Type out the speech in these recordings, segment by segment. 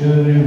Ти щедрий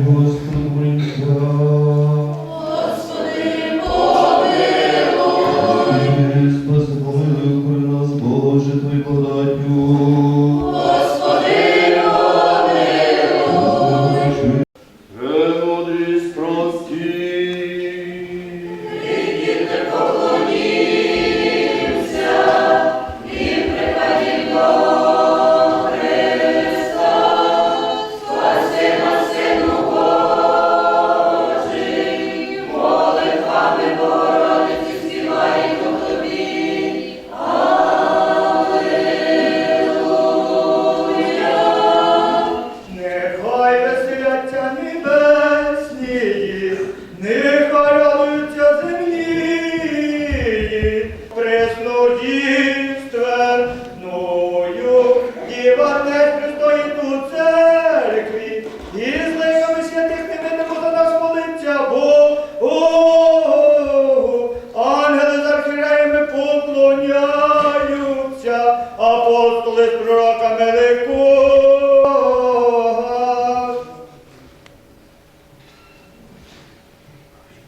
апостоли пророка Великого.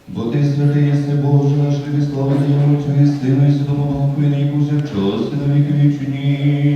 Бо ти святий, єси Боже наш, тобі слава Твоєму, Твоєї істину і святому Богу, і на яку все час, і на віки вічні.